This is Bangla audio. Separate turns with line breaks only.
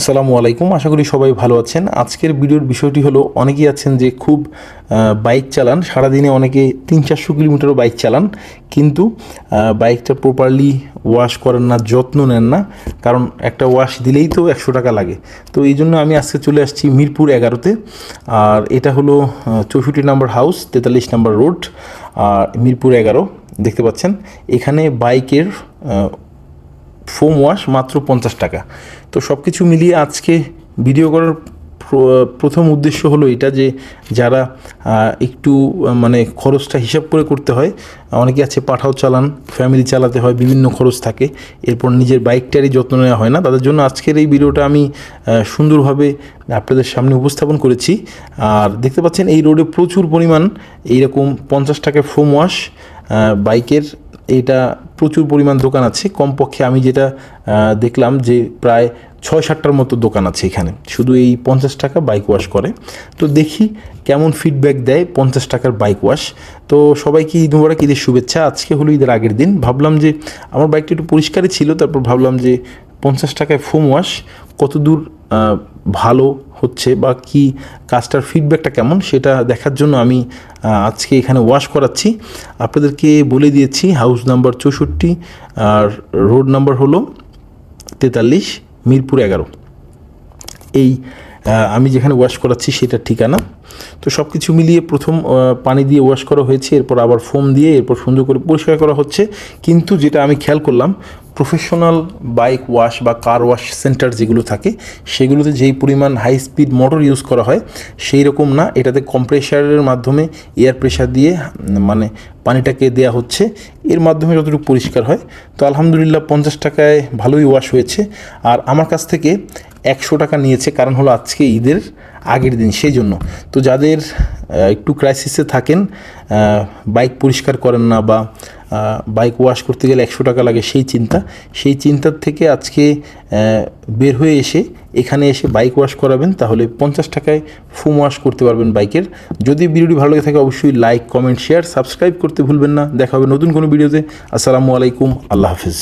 আসসালামু আলাইকুম। আশা করি সবাই ভালো আছেন। আজকের ভিডিওর বিষয়টি হলো, অনেকেই আছেন যে খুব বাইক চালান। সারাদিনে অনেকে তিন চারশো কিলোমিটারও বাইক চালান। কিন্তু বাইকটা প্রপারলি ওয়াশ করেন না, যত্ন নেন না। কারণ একটা ওয়াশ দিলেই তো একশো টাকা লাগে। তো এই জন্য আমি আজকে চলে আসছি মিরপুর এগারোতে। আর এটা হলো চৌষট্টি নম্বর হাউস তেতাল্লিশ নম্বর রোড আর মিরপুর এগারো, দেখতে পাচ্ছেন। এখানে বাইকের ফোম ওয়াশ মাত্র পঞ্চাশ টাকা। তো সব কিছু মিলিয়ে আজকে ভিডিও করার প্রথম উদ্দেশ্য হলো এটা যে যারা একটু মানে খরচটা হিসাব করে করতে হয়, অনেকে আছে পাঠাও চালান ফ্যামিলি চালাতে হয়, বিভিন্ন খরচ থাকে, এরপর নিজের বাইকটারই যত্ন নেওয়া হয় না। তাদের জন্য আজকের এই ভিডিওটা আমি সুন্দরভাবে আপনাদের সামনে উপস্থাপন করেছি। আর দেখতে পাচ্ছেন এই রোডে প্রচুর পরিমাণ এইরকম পঞ্চাশ টাকার ফোম ওয়াশ বাইকের এটা প্রচুর পরিমাণ দোকান আছে। কমপক্ষে আমি যেটা দেখলাম যে প্রায় ছয় সাতটার মতো দোকান আছে এখানে। শুধু এই পঞ্চাশ টাকা বাইক ওয়াশ করে। তো দেখি কেমন ফিডব্যাক দেয় পঞ্চাশ টাকার বাইক ওয়াশ তো সবাইকে ঈদ মুবারক, ঈদের শুভেচ্ছা? আজকে হলো ঈদের আগের দিন। ভাবলাম যে আমার বাইকটা একটু পরিষ্কারই ছিল, তারপর ভাবলাম যে পঞ্চাশ টাকায় ফোম ওয়াশ কত দূর ভালো হচ্ছে বা কি কাজটার ফিডব্যাকটা কেমন সেটা দেখার জন্য আমি আজকে এখানে ওয়াশ করাচ্ছি। আপনাদেরকে বলে দিয়েছি হাউস নাম্বার চৌষট্টি আর রোড নাম্বার হলো তেতাল্লিশ মিরপুর এগারো। এই আমি যেখানে ওয়াশ করাচ্ছি সেটার ঠিকানা। তো সব কিছু মিলিয়ে প্রথম পানি দিয়ে ওয়াশ করা হয়েছে, এরপর আবার ফোম দিয়ে, এরপর সুন্দর করে পরিষ্কার করা হচ্ছে। কিন্তু যেটা আমি খেয়াল করলাম প্রফেশনাল বাইক ওয়াশ বা কার ওয়াশ সেন্টার যেগুলো থাকে, সেগুলোতে যেই পরিমাণ হাই স্পিড মোটর ইউজ করা হয়, সেই রকম না। এটাতে কম্প্রেসারের মাধ্যমে এয়ার প্রেশার দিয়ে মানে পানিটাকে দেয়া হচ্ছে। এর মাধ্যমে যতটুকু পরিষ্কার হয়, তো আলহামদুলিল্লাহ পঞ্চাশ টাকায় ভালোই ওয়াশ হয়েছে। আর আমার কাছ থেকে একশো টাকা নিয়েছে, কারণ হলো আজকে ঈদের আগের দিন, সেই জন্য। তো যাদের একটু ক্রাইসিসে থাকেন বাইক পরিষ্কার করেন না বা বাইক ওয়াশ করতে গেলে একশো টাকা লাগে, সেই চিন্তা। সেই চিন্তার থেকে আজকে বের হয়ে এসে, এখানে এসে বাইক ওয়াশ করাবেন, তাহলে পঞ্চাশ টাকায় ফুম ওয়াশ করতে পারবেন বাইকের যদি ভিডিওটি ভালো লাগে থাকে, অবশ্যই লাইক কমেন্ট শেয়ার সাবস্ক্রাইব করতে ভুলবেন না। দেখা হবে নতুন কোনো ভিডিওতে। আসসালামু আলাইকুম, আল্লাহ হাফিজ।